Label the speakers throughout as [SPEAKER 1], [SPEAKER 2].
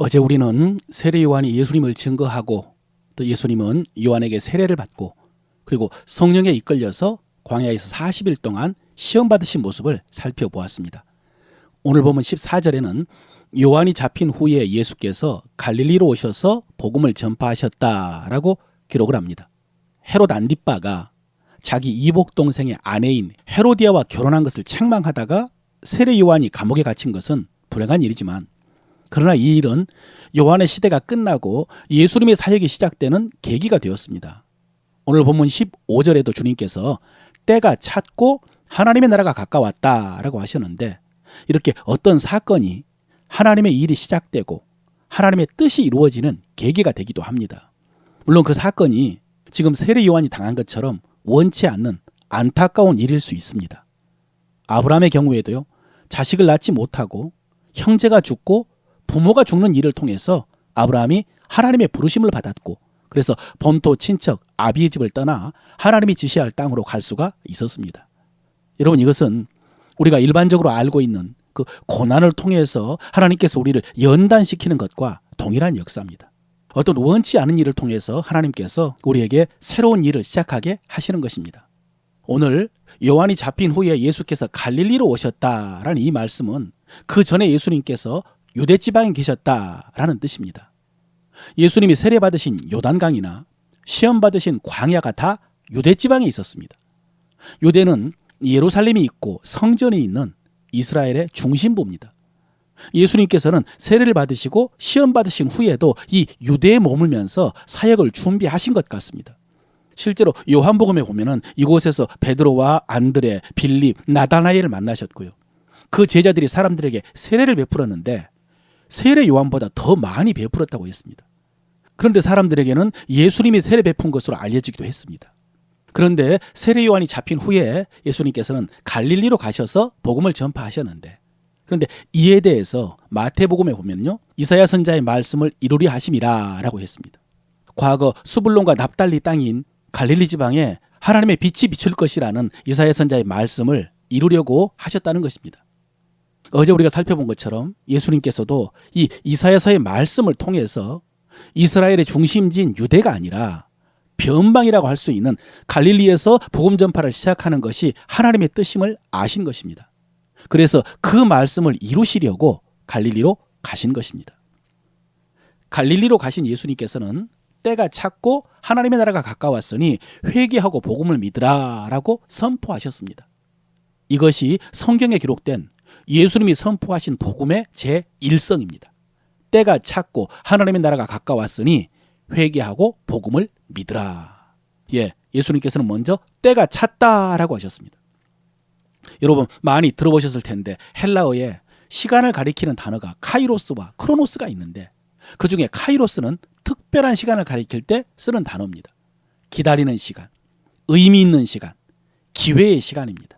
[SPEAKER 1] 어제 우리는 세례 요한이 예수님을 증거하고 또 예수님은 요한에게 세례를 받고 그리고 성령에 이끌려서 광야에서 40일 동안 시험 받으신 모습을 살펴보았습니다. 오늘 보면 14절에는 요한이 잡힌 후에 예수께서 갈릴리로 오셔서 복음을 전파하셨다라고 기록을 합니다. 헤롯 안디빠가 자기 이복 동생의 아내인 헤로디아와 결혼한 것을 책망하다가 세례 요한이 감옥에 갇힌 것은 불행한 일이지만 그러나 이 일은 요한의 시대가 끝나고 예수님의 사역이 시작되는 계기가 되었습니다. 오늘 본문 15절에도 주님께서 때가 찼고 하나님의 나라가 가까웠다라고 하셨는데 이렇게 어떤 사건이 하나님의 일이 시작되고 하나님의 뜻이 이루어지는 계기가 되기도 합니다. 물론 그 사건이 지금 세례 요한이 당한 것처럼 원치 않는 안타까운 일일 수 있습니다. 아브라함의 경우에도요. 자식을 낳지 못하고 형제가 죽고 부모가 죽는 일을 통해서 아브라함이 하나님의 부르심을 받았고 그래서 본토 친척 아비의 집을 떠나 하나님이 지시할 땅으로 갈 수가 있었습니다. 여러분 이것은 우리가 일반적으로 알고 있는 그 고난을 통해서 하나님께서 우리를 연단시키는 것과 동일한 역사입니다. 어떤 원치 않은 일을 통해서 하나님께서 우리에게 새로운 일을 시작하게 하시는 것입니다. 오늘 요한이 잡힌 후에 예수께서 갈릴리로 오셨다라는 이 말씀은 그 전에 예수님께서 유대 지방에 계셨다라는 뜻입니다. 예수님이 세례 받으신 요단강이나 시험 받으신 광야가 다 유대 지방에 있었습니다. 유대는 예루살렘이 있고 성전이 있는 이스라엘의 중심부입니다. 예수님께서는 세례를 받으시고 시험 받으신 후에도 이 유대에 머물면서 사역을 준비하신 것 같습니다. 실제로 요한복음에 보면은 이곳에서 베드로와 안드레, 빌립, 나다나엘을 만나셨고요. 그 제자들이 사람들에게 세례를 베풀었는데 세례 요한보다 더 많이 베풀었다고 했습니다. 그런데 사람들에게는 예수님이 세례 베푼 것으로 알려지기도 했습니다. 그런데 세례 요한이 잡힌 후에 예수님께서는 갈릴리로 가셔서 복음을 전파하셨는데 그런데 이에 대해서 마태복음에 보면요. 이사야 선자의 말씀을 이루리 하심이라라고 했습니다. 과거 수불론과 납달리 땅인 갈릴리 지방에 하나님의 빛이 비출 것이라는 이사야 선자의 말씀을 이루려고 하셨다는 것입니다. 어제 우리가 살펴본 것처럼 예수님께서도 이 이사야서의 말씀을 통해서 이스라엘의 중심지인 유대가 아니라 변방이라고 할 수 있는 갈릴리에서 복음 전파를 시작하는 것이 하나님의 뜻임을 아신 것입니다. 그래서 그 말씀을 이루시려고 갈릴리로 가신 것입니다. 갈릴리로 가신 예수님께서는 때가 찼고 하나님의 나라가 가까웠으니 회개하고 복음을 믿으라라고 선포하셨습니다. 이것이 성경에 기록된 예수님이 선포하신 복음의 제 1성입니다. 때가 찼고 하나님의 나라가 가까웠으니 회개하고 복음을 믿으라. 예, 예수님께서는 먼저 때가 찼다라고 하셨습니다. 여러분 많이 들어보셨을 텐데 헬라어에 시간을 가리키는 단어가 카이로스와 크로노스가 있는데 그 중에 카이로스는 특별한 시간을 가리킬 때 쓰는 단어입니다. 기다리는 시간, 의미 있는 시간, 기회의 시간입니다.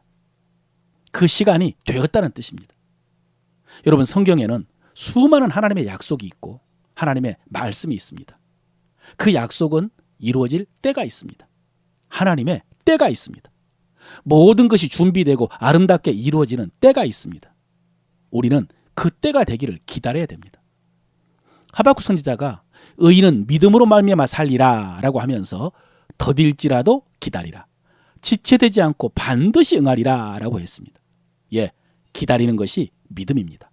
[SPEAKER 1] 그 시간이 되었다는 뜻입니다. 여러분 성경에는 수많은 하나님의 약속이 있고 하나님의 말씀이 있습니다. 그 약속은 이루어질 때가 있습니다. 하나님의 때가 있습니다. 모든 것이 준비되고 아름답게 이루어지는 때가 있습니다. 우리는 그 때가 되기를 기다려야 됩니다. 하박국 선지자가 의인은 믿음으로 말미암아 살리라라고 하면서 더딜지라도 기다리라. 지체되지 않고 반드시 응하리라라고 했습니다. 예, 기다리는 것이 믿음입니다.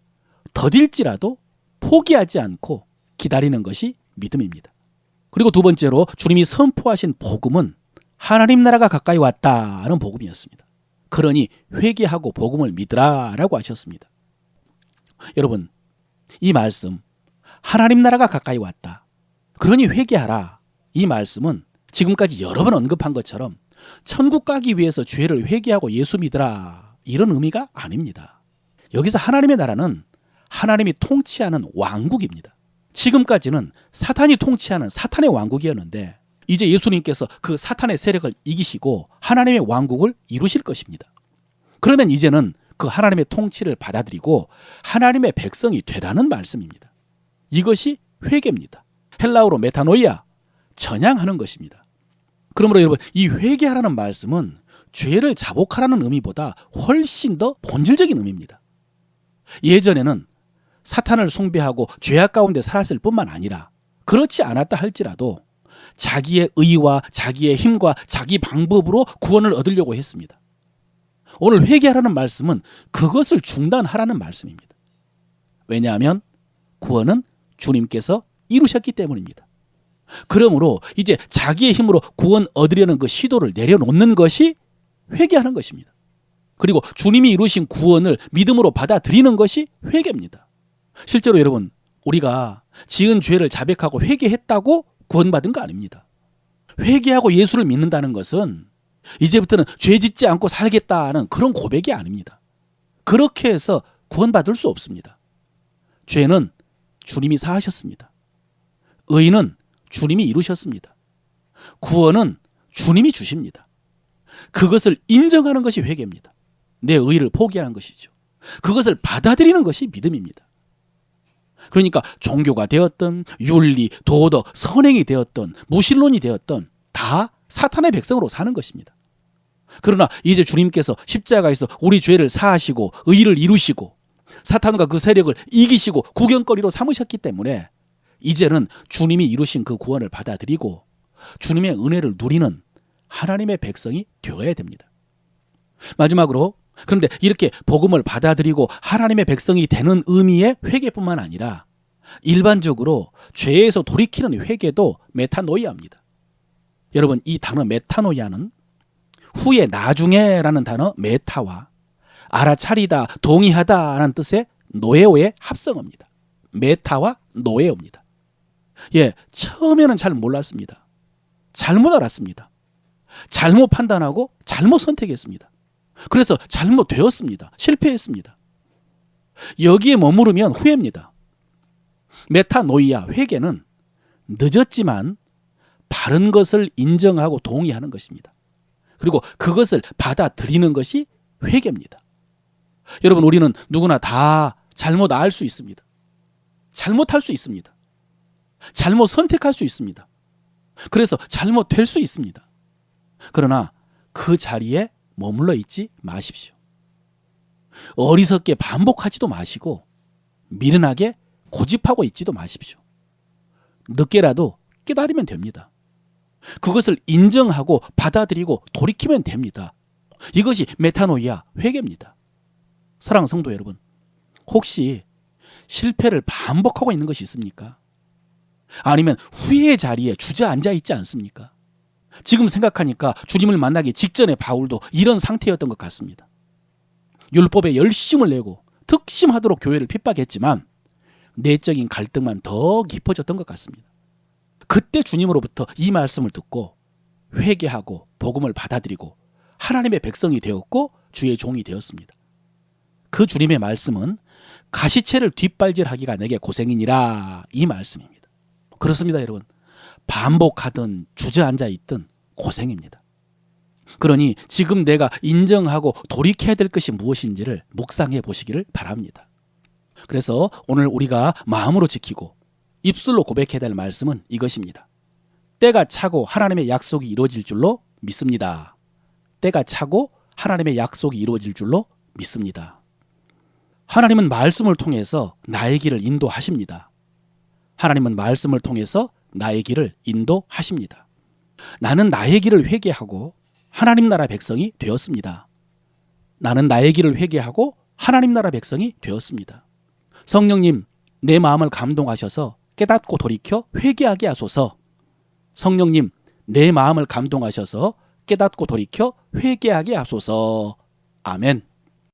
[SPEAKER 1] 더딜지라도 포기하지 않고 기다리는 것이 믿음입니다. 그리고 두 번째로 주님이 선포하신 복음은 하나님 나라가 가까이 왔다는 복음이었습니다. 그러니 회개하고 복음을 믿으라라고 하셨습니다. 여러분, 이 말씀 하나님 나라가 가까이 왔다. 그러니 회개하라. 이 말씀은 지금까지 여러 번 언급한 것처럼 천국 가기 위해서 죄를 회개하고 예수 믿으라. 이런 의미가 아닙니다. 여기서 하나님의 나라는 하나님이 통치하는 왕국입니다. 지금까지는 사탄이 통치하는 사탄의 왕국이었는데 이제 예수님께서 그 사탄의 세력을 이기시고 하나님의 왕국을 이루실 것입니다. 그러면 이제는 그 하나님의 통치를 받아들이고 하나님의 백성이 되라는 말씀입니다. 이것이 회개입니다. 헬라어로 메타노이아, 전향하는 것입니다. 그러므로 여러분, 이 회개하라는 말씀은 죄를 자복하라는 의미보다 훨씬 더 본질적인 의미입니다. 예전에는 사탄을 숭배하고 죄악 가운데 살았을 뿐만 아니라 그렇지 않았다 할지라도 자기의 의와 자기의 힘과 자기 방법으로 구원을 얻으려고 했습니다. 오늘 회개하라는 말씀은 그것을 중단하라는 말씀입니다. 왜냐하면 구원은 주님께서 이루셨기 때문입니다. 그러므로 이제 자기의 힘으로 구원 얻으려는 그 시도를 내려놓는 것이 회개하는 것입니다. 그리고 주님이 이루신 구원을 믿음으로 받아들이는 것이 회개입니다. 실제로 여러분, 우리가 지은 죄를 자백하고 회개했다고 구원받은 거 아닙니다. 회개하고 예수를 믿는다는 것은 이제부터는 죄 짓지 않고 살겠다는 그런 고백이 아닙니다. 그렇게 해서 구원받을 수 없습니다. 죄는 주님이 사하셨습니다. 의는 주님이 이루셨습니다. 구원은 주님이 주십니다. 그것을 인정하는 것이 회개입니다. 내 의를 포기하는 것이죠. 그것을 받아들이는 것이 믿음입니다. 그러니까 종교가 되었던 윤리, 도덕, 선행이 되었던 무신론이 되었던 다 사탄의 백성으로 사는 것입니다. 그러나 이제 주님께서 십자가에서 우리 죄를 사하시고 의를 이루시고 사탄과 그 세력을 이기시고 구경거리로 삼으셨기 때문에 이제는 주님이 이루신 그 구원을 받아들이고 주님의 은혜를 누리는 하나님의 백성이 되어야 됩니다. 마지막으로 그런데 이렇게 복음을 받아들이고 하나님의 백성이 되는 의미의 회개뿐만 아니라 일반적으로 죄에서 돌이키는 회개도 메타노이아입니다. 여러분 이 단어 메타노이아는 후에 나중에라는 단어 메타와 알아차리다, 동의하다라는 뜻의 노에오의 합성어입니다. 메타와 노에오입니다. 예, 처음에는 잘 몰랐습니다. 잘못 알았습니다. 잘못 판단하고 잘못 선택했습니다. 그래서 잘못되었습니다. 실패했습니다. 여기에 머무르면 후회입니다. 메타노이아 회개는 늦었지만 바른 것을 인정하고 동의하는 것입니다. 그리고 그것을 받아들이는 것이 회개입니다. 여러분 우리는 누구나 다 잘못 알 수 있습니다. 잘못할 수 있습니다. 잘못 선택할 수 있습니다. 그래서 잘못될 수 있습니다. 그러나 그 자리에 머물러 있지 마십시오. 어리석게 반복하지도 마시고 미련하게 고집하고 있지도 마십시오. 늦게라도 깨달으면 됩니다. 그것을 인정하고 받아들이고 돌이키면 됩니다. 이것이 메타노이아 회개입니다. 사랑하는 성도 여러분, 혹시 실패를 반복하고 있는 것이 있습니까? 아니면 후회의 자리에 주저앉아 있지 않습니까? 지금 생각하니까 주님을 만나기 직전에 바울도 이런 상태였던 것 같습니다. 율법에 열심을 내고 특심하도록 교회를 핍박했지만 내적인 갈등만 더 깊어졌던 것 같습니다. 그때 주님으로부터 이 말씀을 듣고 회개하고 복음을 받아들이고 하나님의 백성이 되었고 주의 종이 되었습니다. 그 주님의 말씀은 가시채를 뒷발질하기가 내게 고생이니라 이 말씀입니다. 그렇습니다, 여러분. 반복하든 주저앉아 있든 고생입니다. 그러니 지금 내가 인정하고 돌이켜야 될 것이 무엇인지를 묵상해 보시기를 바랍니다. 그래서 오늘 우리가 마음으로 지키고 입술로 고백해야 될 말씀은 이것입니다. 때가 차고 하나님의 약속이 이루어질 줄로 믿습니다. 때가 차고 하나님의 약속이 이루어질 줄로 믿습니다. 하나님은 말씀을 통해서 나의 길을 인도하십니다. 하나님은 말씀을 통해서 나의 길을 인도하십니다. 나는 나의 길을 회개하고 하나님 나라 백성이 되었습니다. 나는 나의 길을 회개하고 하나님 나라 백성이 되었습니다. 성령님, 내 마음을 감동하셔서 깨닫고 돌이켜 회개하게 하소서. 성령님, 내 마음을 감동하셔서 깨닫고 돌이켜 회개하게 하소서. 아멘.